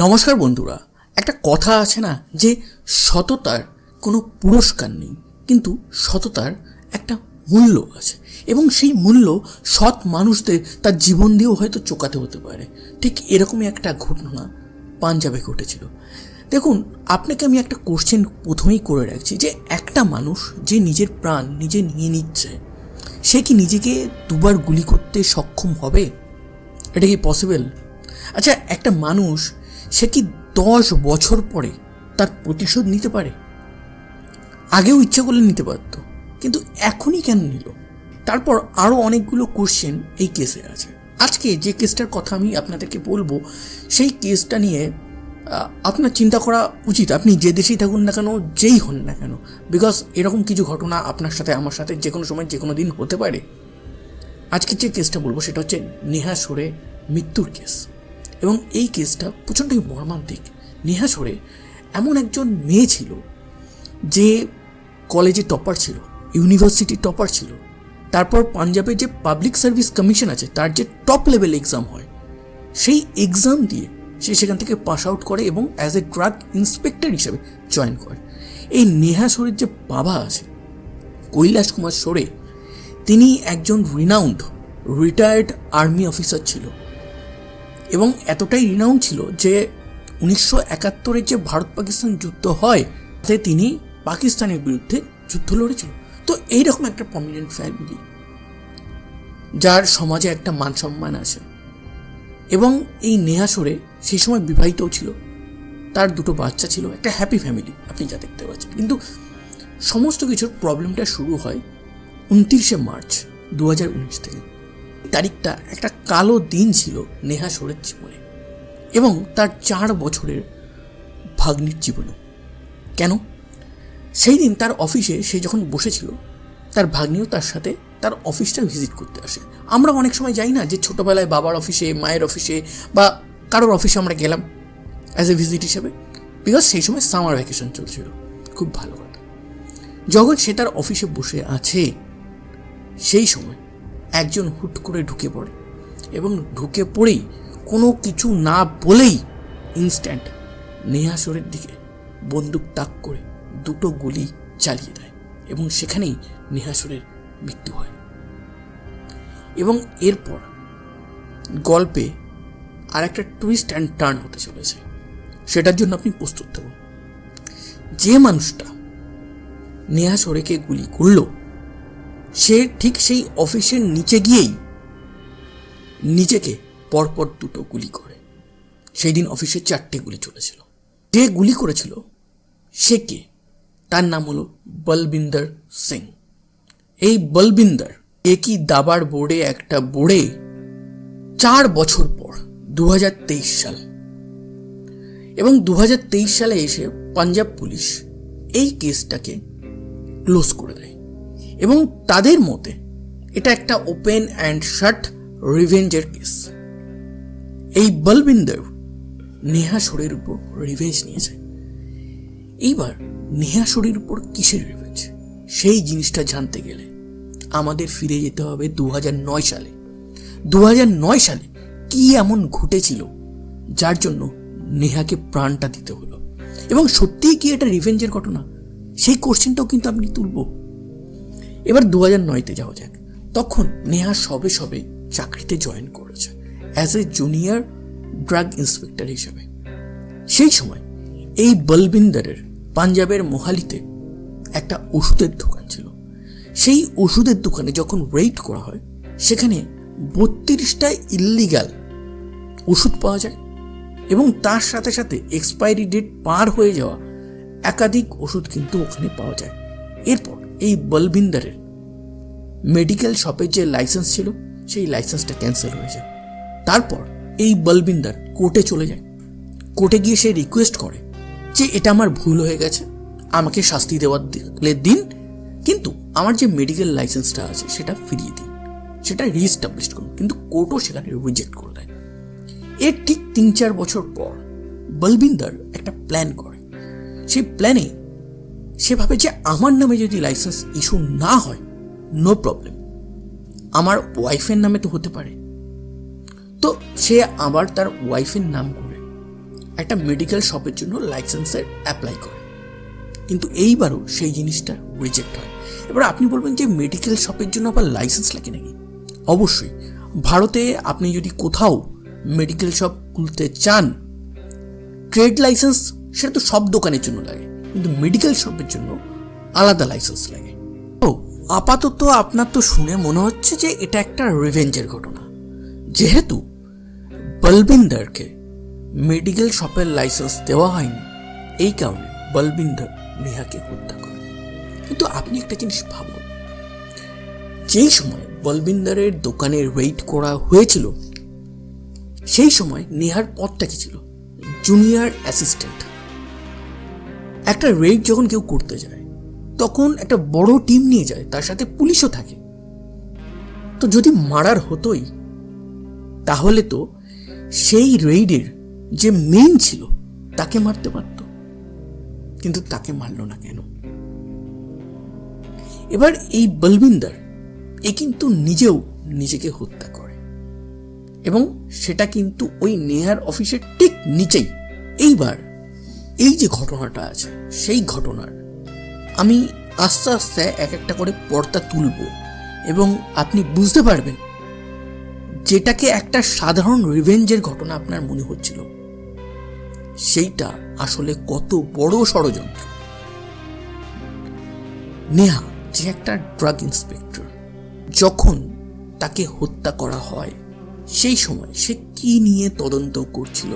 নমস্কার বন্ধুরা, একটা কথা আছে না যে সততার কোনো পুরস্কার নেই, কিন্তু সততার একটা মূল্য আছে এবং সেই মূল্য সৎ মানুষদের তার জীবন দিয়েও হয়তো চোকাতে হতে পারে। ঠিক এরকমই একটা ঘটনা পাঞ্জাবে ঘটেছিল। দেখুন, আপনাকে আমি একটা কোশ্চেন প্রথমেই করে রাখছি যে একটা মানুষ যে নিজের প্রাণ নিজে নিয়ে নিচ্ছে, সে কি নিজেকে দুবার গুলি করতে সক্ষম হবে? এটা কি পসিবল আচ্ছা একটা মানুষ সে কি দশ বছর পরে তার প্রতিশোধ নিতে পারে? আগেও ইচ্ছা করলে নিতে পারতো, কিন্তু এখনই কেন নিল? তারপর আরও অনেকগুলো কোশ্চেন এই কেসে আছে। আজকে যে কেসটার কথা আমি আপনাদেরকে বলব, সেই কেসটা নিয়ে আপনার চিন্তা করা উচিত। আপনি যে দেশেই থাকুন না কেন, যেই হন না কেন। বিকজ এরকম কিছু ঘটনা আপনার সাথে, আমার সাথে যে কোনো সময়, যে কোনো দিন হতে পারে। আজকে যে কেসটা বলব, সেটা হচ্ছে নেহা সরে মৃত্যুর কেস এবং এই কেসটা প্রচণ্ডই মর্মান্তিক। নেহা সরে এমন একজন মেয়ে ছিল যে কলেজে টপার ছিল, ইউনিভার্সিটি টপার ছিল। তারপর পাঞ্জাবে যে পাবলিক সার্ভিস কমিশন আছে, তার যে টপ লেভেল এক্সাম হয়, সেই এক্সাম দিয়ে সে সেখান থেকে পাস আউট করে এবং অ্যাজ এ ড্রাগ ইন্সপেক্টর হিসেবে জয়েন করে। এই নেহা সোরের যে বাবা আছে, কৈলাস কুমার সোরে, তিনি একজন রিনাউন্ড রিটায়ার্ড আর্মি অফিসার ছিল। এবং এতটাই রিনাউন ছিল যে উনিশশো একাত্তরের যে ভারত পাকিস্তান যুদ্ধ হয়, তাতে তিনি পাকিস্তানের বিরুদ্ধে যুদ্ধ লড়েছিল। তো এইরকম একটা প্রমিনেন্ট ফ্যামিলি যার সমাজে একটা মান সম্মান আছে। এবং এই নেহাসরে সেই সময় বিবাহিতও ছিল। তার দুটো বাচ্চা ছিল, একটা হ্যাপি ফ্যামিলি আপনি যা দেখতে পাচ্ছেন। কিন্তু সমস্ত কিছুর প্রবলেমটা শুরু হয় উনত্রিশে মার্চ দু হাজার উনিশ থেকে। তারিখটা একটা কালো দিন ছিল নেহা সোরের জীবনে এবং তার চার বছরের ভাগ্নির জীবনে কেন? সেই দিন তার অফিসে সে যখন বসেছিল, তার ভাগ্নিও তার সাথে তার অফিসটা ভিজিট করতে আসে। আমরা অনেক সময় যাই না যে ছোটোবেলায় বাবার অফিসে, মায়ের অফিসে বা কারোর অফিসে আমরা গেলাম অ্যাজ এ ভিজিট হিসেবে। বিকজ সেই সময় সামার ভ্যাকেশন চলছিল। খুব ভালো কথা। যখন সে তার অফিসে বসে আছে, সেই সময় একজন হুট করে ঢুকে পড়ে এবং ঢুকে পড়েই কোনো কিছু না বলেই ইনস্ট্যান্ট নেহাসরের দিকে বন্দুক তাক করে দুটো গুলি চালিয়ে দেয় এবং সেখানেই নেহাসরের মৃত্যু হয়। এবং এরপর গল্পে আর একটা টুইস্ট অ্যান্ড টার্ন হতে চলেছে। সেটার জন্য আপনি প্রস্তুত থাকুন। যে মানুষটা নেহা সরেকে গুলি করল সে ঠিক সেই অফিসের নিচে গিয়েই নিজেকে পরপর দুটো গুলি করে। সেই দিন অফিসে চারটে গুলি চলেছিল। যে গুলি করেছিল, সে কে? তার নাম হলো বলবিন্দর সিং। এই বলবিন্দর একই দাবার বোর্ডে একটা বোর্ডে চার বছর পর দু হাজার তেইশ সাল। এবং দু হাজার তেইশ সালে এসে পাঞ্জাব পুলিশ এই কেসটাকে ক্লোজ করে দেয়। এবং তাদের মতে, এটা একটা ওপেন অ্যান্ড শার্ট রিভেঞ্জের কেস এই বলবিন্দর নেহা শরীর উপর রিভেঞ্জ নিয়েছে। এইবার নেহা শরীর উপর কিসের রিভেঞ্জ সেই জিনিসটা জানতে গেলে আমাদের ফিরে যেতে হবে দু নয় সালে। দু নয় সালে কি এমন ঘটেছিল যার জন্য নেহাকে প্রাণটা দিতে হলো? এবং সত্যিই কি এটা রিভেঞ্জের ঘটনা? সেই কোশ্চেনটাও কিন্তু আপনি তুলব। এবার দু হাজার নয়তে যাওয়া যাক। তখন নেহা সবে সবে চাকরিতে জয়েন করেছে as a junior drug inspector হিসেবে। সেই সময় এই বলবিন্দরের পাঞ্জাবের মোহালিতে একটা ওষুধের দোকান ছিল। সেই ওষুধের দোকানে যখন রেড করা হয়, সেখানে বত্রিশটা ইল্লিগাল ওষুধ পাওয়া যায় এবং তার সাথে সাথে এক্সপায়ারি ডেট পার হয়ে যাওয়া একাধিক ওষুধ কিন্তু ওখানে পাওয়া যায়। এরপর এই বলবিন্দারের মেডিকেল শপের যে লাইসেন্স ছিল, সেই লাইসেন্সটা ক্যান্সেল হয়ে যায়। তারপর এই বলবিন্দার কোর্টে চলে যায়। কোর্টে গিয়ে সে রিকোয়েস্ট করে যে, এটা আমার ভুল হয়ে গেছে, আমাকে শাস্তি দেওয়ার দিন। কিন্তু আমার যে মেডিকেল লাইসেন্সটা আছে, সেটা ফিরিয়ে দিন। সেটা রিস্টাবলিশ করুন। কিন্তু কোর্টও সেখানে রিজেক্ট করে দেয়। এর ঠিক তিন চার বছর পর বলবিন্দর একটা প্ল্যান করে। সেই প্ল্যানে সে ভাবে যে আমার নামে যদি লাইসেন্স ইস্যু না হয় নো প্রবলেম আমার ওয়াইফের নামে তো হতে পারে। তো সে আবার তার ওয়াইফের নাম করে একটা মেডিকেল শপের জন্য লাইসেন্সের অ্যাপ্লাই করে। কিন্তু এইবারও সেই জিনিসটা রিজেক্ট হয়। এবার আপনি বলবেন যে মেডিকেল শপের জন্য আবার লাইসেন্স লাগে নাকি? অবশ্যই। ভারতে আপনি যদি কোথাও মেডিকেল শপ খুলতে চান ট্রেড লাইসেন্স সেটা তো সব দোকানের জন্য লাগে। কিন্তু মেডিকেল শপের জন্য আলাদা লাইসেন্স লাগে। ও, আপাতত আপনার তো শুনে মনে হচ্ছে যে এটা একটা রিভেঞ্জের ঘটনা। যেহেতু বলবিন্দারকে মেডিকেল শপের লাইসেন্স দেওয়া হয়নি, এই কারণে বলবিন্দর নেহাকে হত্যা করে। কিন্তু আপনি একটা জিনিস ভাবুন, যেই সময় বলবিন্দারের দোকানে রেড করা হয়েছিল, সেই সময় নেহার পদটা কি ছিল? জুনিয়র অ্যাসিস্ট্যান্ট একটা রেড যখন কেউ করতে যায়, তখন একটা বড় টিম নিয়ে যায়, তার সাথে পুলিশও থাকে। তো যদি মারার হতোই, তাহলে তো সেই রেইডের যে মেইন ছিল, তাকে মারতে পারত। কিন্তু তাকে মারল না কেন? এবার এই বলবিন্দার, এ কিন্তু নিজেও নিজেকে হত্যা করে। এবং সেটা কিন্তু ওই নেহার অফিসের ঠিক নিচেই। এইবার এই যে ঘটনাটা আছে, সেই ঘটনার আমি আস্তে আস্তে এক একটা করে পর্দা তুলব এবং আপনি বুঝতে পারবেন যেটাকে একটা সাধারণ রিভেঞ্জের ঘটনা আপনার মনে হচ্ছিল। সেইটা আসলে কত বড় ষড়যন্ত্র। নেহা যে একটা ড্রাগ ইন্সপেক্টর যখন তাকে হত্যা করা হয়, সেই সময় সে কি নিয়ে তদন্ত করছিল?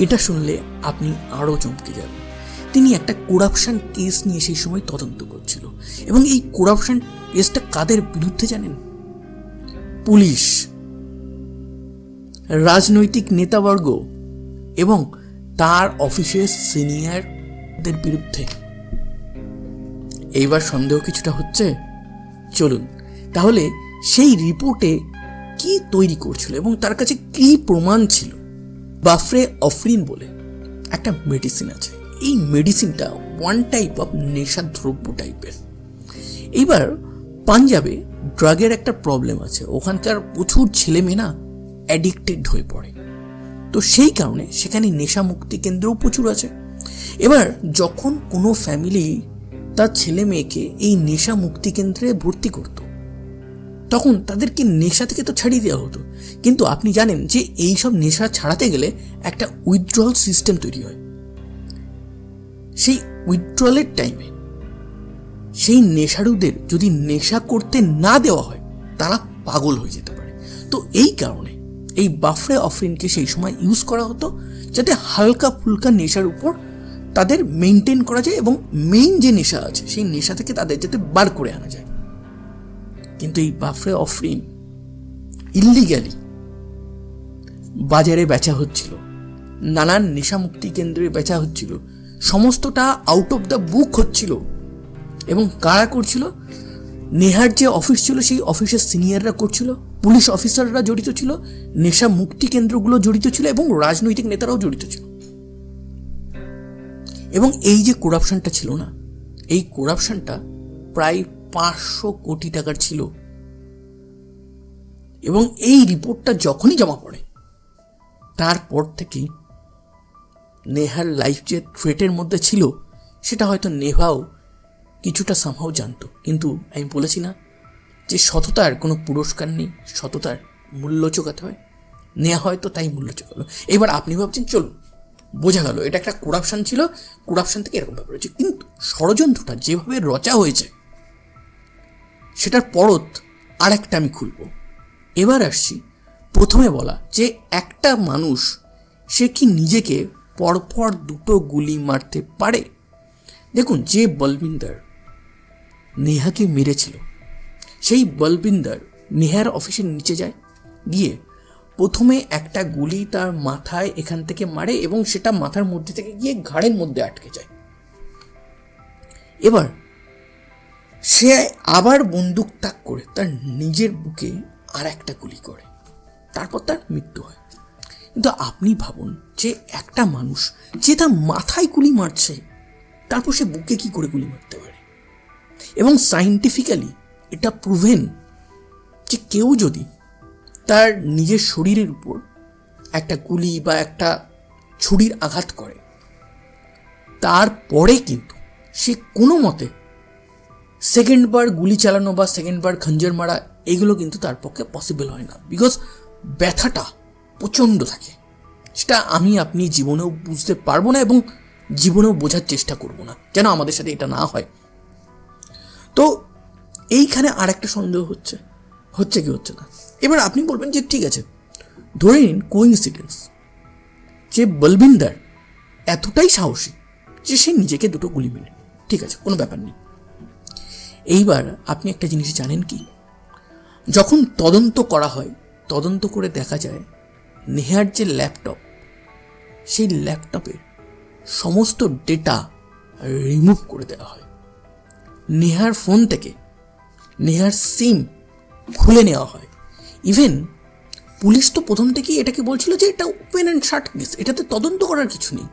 এটা শুনলে আপনি আরও চমকে যাবেন। তিনি একটা করাপশন কেস নিয়ে সেই সময় তদন্ত করছিল। এবং এই করাপশন কেসটা কাদের বিরুদ্ধে জানেন? পুলিশ, রাজনৈতিক নেতাবর্গ এবং তার অফিসের সিনিয়রদের বিরুদ্ধে। এইবার সন্দেহ কিছুটা হচ্ছে? চলুন, তাহলে সেই রিপোর্টে কি তৈরি করছিল এবং তার কাছে কি প্রমাণ ছিল? বাফরে অফরিন বলে একটা মেডিসিন আছে। এই মেডিসিনটা ওয়ান টাইপ অফ নেশা দ্রব্য টাইপের এইবার পাঞ্জাবে ড্রাগের একটা প্রবলেম আছে। ওখানকার প্রচুর ছেলে মেয়ে না অ্যাডিক্টেড হয়ে পড়ে। তো সেই কারণে সেখানে নেশা মুক্তি কেন্দ্রও প্রচুর আছে। এবার যখন কোনো ফ্যামিলি তার ছেলে মেয়েকে এই নেশা মুক্তি কেন্দ্রে ভর্তি করত তখন তাদেরকে নেশা থেকে তো ছাড়িয়ে দেওয়া হতো। কিন্তু আপনি জানেন যে এই সব নেশা ছাড়াতে গেলে একটা উইথড্রল সিস্টেম তৈরি হয়। সেই উইথড্রলের টাইমে সেই নেশারুদের যদি নেশা করতে না দেওয়া হয়, তারা পাগল হয়ে যেতে পারে। তো এই কারণে এই বাফরে অফরিনকে সেই সময় ইউজ করা হতো, যাতে হালকা ফুলকা নেশার উপর তাদের মেনটেন করা যায় এবং মেইন যে নেশা আছে, সেই নেশা থেকে তাদের যাতে বার করে আনা যায়। কিন্তু এই বাফরে অফরিন ইল্লিগ্যালি বাজারে বেচা হচ্ছিল। নানান নেশামুক্তি কেন্দ্রে বেচা হচ্ছিল। সমস্তটা আউট অফ দ্য বুক হচ্ছিল। এবং কারা করছিল? নেহার যে অফিস ছিল, সেই অফিসের সিনিয়ররা করছিল। পুলিশ অফিসাররা জড়িত ছিল। নেশা মুক্তি কেন্দ্রগুলো জড়িত ছিল এবং রাজনৈতিক নেতারাও জড়িত ছিল। এবং এই যে করাপশনটা ছিল না, এই করাপশনটা প্রায় পাঁচশো কোটি টাকার ছিল। এবং এই রিপোর্টটা যখনই জমা পড়ে, তারপর থেকেই নেহার লাইফ যে থ্রেটের মধ্যে ছিল, সেটা হয়তো নেভাও কিছুটা সামহাও জানতো। কিন্তু আমি বলেছি না যে সততার কোনো পুরস্কার নেই, সততার মূল্য চোকাতে হয়। নেওয়া হয়তো তাই মূল্য চোকালো। এবার আপনি ভাবছেন, চলুন, বোঝা গেল, এটা একটা করাপশান ছিল করাপশান থেকে এরকম ব্যাপার হয়েছে। কিন্তু ষড়যন্ত্রটা যেভাবে রচা হয়েছে সেটার পরত আর একটা আমি খুলব। এবার আসছি প্রথমে বলা যে একটা মানুষ সে কি নিজেকে পরপর দুটো গুলি মারতে পারে? দেখুন, যে বলবিন্দার নেহাকে মেরেছিল, সেই বলবিন্দার নেহার অফিসের নিচে যায়, গিয়ে প্রথমে একটা গুলি তার মাথায় এখান থেকে মারে এবং সেটা মাথার মধ্যে থেকে গিয়ে ঘাড়ের মধ্যে আটকে যায়। এবার সে আবার বন্দুক তাক করে তার নিজের বুকে আর একটা গুলি করে। তারপর তার মৃত্যু হয়। কিন্তু আপনি ভাবুন, যে একটা মানুষ যে তার মাথায় গুলি মারছে, তারপর সে বুকে কি করে গুলি মারতে পারে? এবং সাইন্টিফিক্যালি এটা প্রুভেন যে কেউ যদি তার নিজের শরীরের উপর একটা গুলি বা একটা ছুরির আঘাত করে, তারপরে কিন্তু সে কোনো মতে সেকেন্ডবার গুলি চালানো বা সেকেন্ডবার খঞ্জর মারা, এগুলো কিন্তু তার পক্ষে পসিবল হয় না। বিকজ ব্যথাটা প্রচণ্ড থাকে। সেটা আমি আপনি জীবনেও বুঝতে পারব না এবং জীবনেও বোঝার চেষ্টা করব না। যেন আমাদের সাথে এটা না হয়? তো এইখানে আর একটা সন্দেহ হচ্ছে। হচ্ছে কি হচ্ছে না? এবার আপনি বলবেন যে ঠিক আছে, ধরে নিন কোইন্সিডেন্স যে বলবিন্দার এতটাই সাহসী যে সে নিজেকে দুটো গুলি মেরে। ঠিক আছে, কোনো ব্যাপার নেই। এইবার আপনি একটা জিনিস জানেন কি? যখন তদন্ত করা হয়, তদন্ত করে দেখা যায়, নেহার যে ল্যাপটপ, সেই ল্যাপটপের সমস্ত ডেটা রিমুভ করে দেওয়া হয়। নেহার ফোন থেকে নেহার সিম খুলে নেওয়া হয়। ইভেন পুলিশ তো প্রথম থেকেই এটাকে বলছিল যে এটা ওপেন অ্যান্ড শার্ট কেস, এটাতে তদন্ত করার কিছু নেই।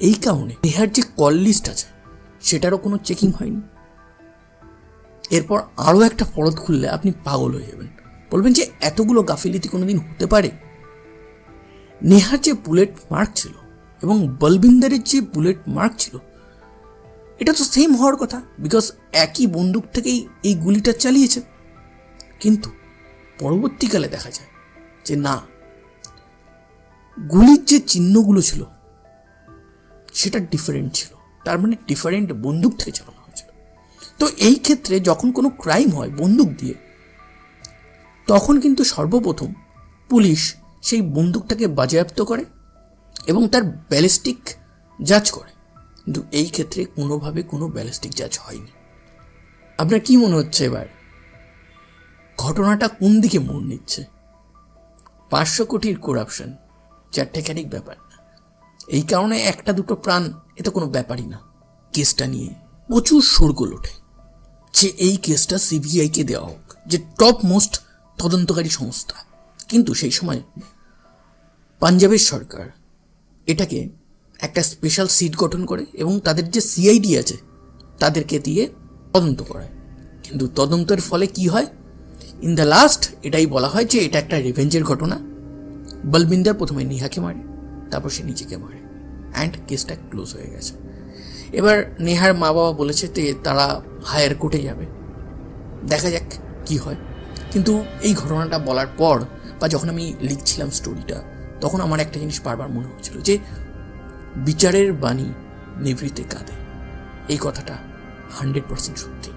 এই কারণে নেহার যে কল লিস্ট আছে, সেটারও কোনো চেকিং হয়নি। এরপর আরও একটা ফরদ খুললে আপনি পাগল হয়ে যাবেন। বলবেন যে এতগুলো গাফিলিতি কোনোদিন হতে পারে? নেহার যে বুলেট মার্ক ছিল এবং বলবিন্দারের যে বুলেট মার্ক ছিল, এটা তো সেম হওয়ার কথা বিকজ একই বন্দুক থেকেই এই গুলিটা চালিয়েছে। কিন্তু পরবর্তীকালে দেখা যায় যে না, গুলির যে চিহ্নগুলো ছিল, সেটা ডিফারেন্ট ছিল। তার মানে ডিফারেন্ট বন্দুক থেকে হয়েছিল তো এই ক্ষেত্রে যখন কোনো ক্রাইম হয় বন্দুক দিয়ে, তখন কিন্তু সর্বপ্রথম পুলিশ সেই বন্দুকটাকে বাজেয়াপ্ত করে এবং তার ব্যালিস্টিক জাজ করে। কিন্তু এই ক্ষেত্রে কোনোভাবে কোনো ব্যালিস্টিক জাজ হয়নি। আপনার কি মনে হচ্ছে এবার? ঘটনাটা কোন দিকে মোড় নিচ্ছে? পাঁচশো কোটির করাপশন চারটেখানিক ব্যাপার। না এই কারণে একটা দুটো প্রাণ এটা কোনো ব্যাপারই না। কেসটা নিয়ে প্রচুর শোরগোল ওঠে। যে এই কেসটা সিবিআইকে দেওয়া হোক, যে টপ মোস্ট তদন্তকারী সংস্থা। কিন্তু সেই সময় পাঞ্জাবের সরকার এটাকে একটা স্পেশাল সিট গঠন করে এবং তাদের যে সিআইডি আছে, তাদেরকে দিয়ে তদন্ত করায়। কিন্তু তদন্তের ফলে কি হয়? ইন দ্য লাস্ট এটাই বলা হয় যে এটা একটা রিভেঞ্জের ঘটনা। বলবিন্দার প্রথমে নিহাকে মারে, তারপর সে নিজেকে মারে। অ্যান্ড কেসটা ক্লোজ হয়ে গেছে। এবার নেহার মা বাবা বলেছে যে তারা হায়ার কোর্টে যাবে। দেখা যাক কি হয়। কিন্তু এই ঘটনাটা বলার পর বা যখন আমি লিখছিলাম স্টোরিটা তখন আমার একটা জিনিস বারবার মনে হচ্ছিল যে বিচারের বাণী নিভৃতে কাঁদে। এই কথাটা হান্ড্রেড পার্সেন্ট সত্যি।